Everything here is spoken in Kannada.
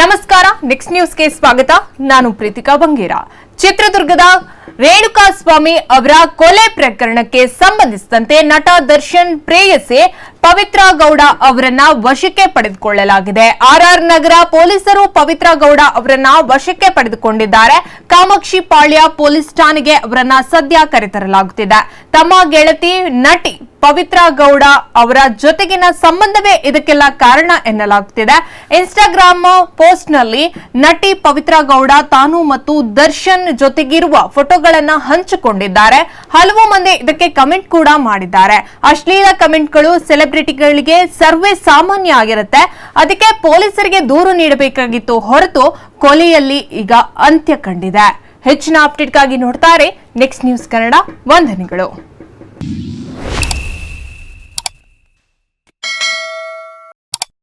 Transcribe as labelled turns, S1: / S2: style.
S1: ನಮಸ್ಕಾರ ನೆಕ್ಸ್ಟ್ ನ್ಯೂಸ್ಗೆ ಸ್ವಾಗತ. ನಾನು ಪ್ರೀತಿಕಾ ಬಂಗೇರ. ಚಿತ್ರದುರ್ಗದ ರೇಣುಕಾ ಸ್ವಾಮಿ ಅವರ ಕೊಲೆ ಪ್ರಕರಣಕ್ಕೆ ಸಂಬಂಧಿಸಿದಂತೆ ನಟ ದರ್ಶನ್ ಪ್ರೇಯಸಿ ಪವಿತ್ರ ಗೌಡ ಅವರನ್ನ ವಶಕ್ಕೆ ಪಡೆದುಕೊಳ್ಳಲಾಗಿದೆ. ಆರ್ಆರ್ ನಗರ ಪೊಲೀಸರು ಪವಿತ್ರ ಗೌಡ ಅವರನ್ನ ವಶಕ್ಕೆ ಪಡೆದುಕೊಂಡಿದ್ದಾರೆ. ಕಾಮಾಕ್ಷಿ ಪಾಳ್ಯ ಪೊಲೀಸ್ ಠಾಣೆಗೆ ಅವರನ್ನ ಸದ್ಯ ಕರೆತರಲಾಗುತ್ತಿದೆ. ತಮ್ಮ ಗೆಳತಿ ನಟಿ ಪವಿತ್ರ ಗೌಡ ಅವರ ಜೊತೆಗಿನ ಸಂಬಂಧವೇ ಇದಕ್ಕೆಲ್ಲ ಕಾರಣ ಎನ್ನಲಾಗುತ್ತಿದೆ. ಇನ್ಸ್ಟಾಗ್ರಾಮ್ ಪೋಸ್ಟ್ನಲ್ಲಿ ನಟಿ ಪವಿತ್ರ ಗೌಡ ತಾನು ಮತ್ತು ದರ್ಶನ್ ಜೊತೆಗಿರುವ ಫೋಟೋಗಳನ್ನ ಹಂಚಿಕೊಂಡಿದ್ದಾರೆ. ಹಲವು ಮಂದಿ ಇದಕ್ಕೆ ಕಮೆಂಟ್ ಕೂಡ ಮಾಡಿದ್ದಾರೆ. ಅಶ್ಲೀಲ ಕಮೆಂಟ್ಗಳು ಸೆಲೆಬ್ರಿಟಿಗಳಿಗೆ ಸರ್ವೇ ಸಾಮಾನ್ಯ ಆಗಿರುತ್ತೆ. ಅದಕ್ಕೆ ಪೊಲೀಸರಿಗೆ ದೂರು ನೀಡಬೇಕಾಗಿತ್ತು ಹೊರತು ಕೊಲೆಯಲ್ಲಿ ಈಗ ಅಂತ್ಯ ಕಂಡಿದೆ. ಹೆಚ್ಚಿನ ಅಪ್ಡೇಟ್ಗಾಗಿ ನೋಡ್ತಾರೆ. ನೆಕ್ಸ್ಟ್ ನ್ಯೂಸ್ ಕನ್ನಡ ವಂದನೆಗಳು